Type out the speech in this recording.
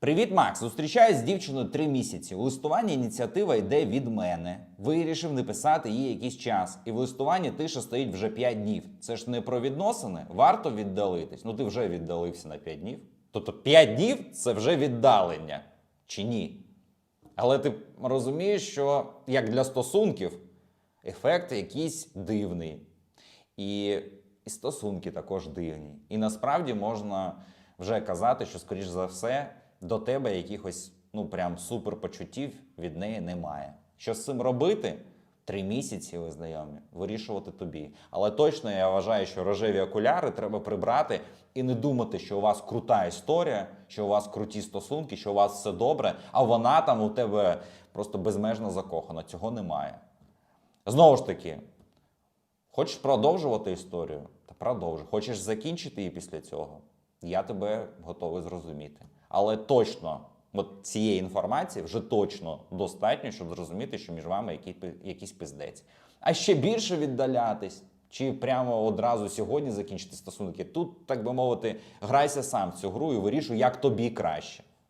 Привіт, Макс! Зустрічаюсь з дівчиною три місяці. У листуванні ініціатива йде від мене. Вирішив не писати їй якийсь час. І в листуванні тиша стоїть вже 5 днів. Це ж не про відносини. Варто віддалитись. Ну ти вже віддалився на 5 днів. Тобто 5 днів це вже віддалення. Чи ні? Але ти розумієш, що як для стосунків ефект якийсь дивний. І, і стосунки також дивні. І насправді можна вже казати, що, скоріш за все, до тебе якихось ну прям суперпочуттів від неї немає. Що з цим робити? Три місяці ви знайомі, вирішувати тобі. Але точно я вважаю, що рожеві окуляри треба прибрати і не думати, що у вас крута історія, що у вас круті стосунки, що у вас все добре, а вона там у тебе просто безмежно закохана. Цього немає. Знову ж таки, Хочеш продовжувати історію? Та продовжуй. Хочеш закінчити її після цього? Я тебе готовий зрозуміти. Але точно, от цієї інформації вже точно достатньо, щоб зрозуміти, що між вами якийсь пиздець. А ще більше віддалятись, чи прямо одразу сьогодні закінчити стосунки. Тут, так би мовити, грайся сам в цю гру і вирішуй, як тобі краще.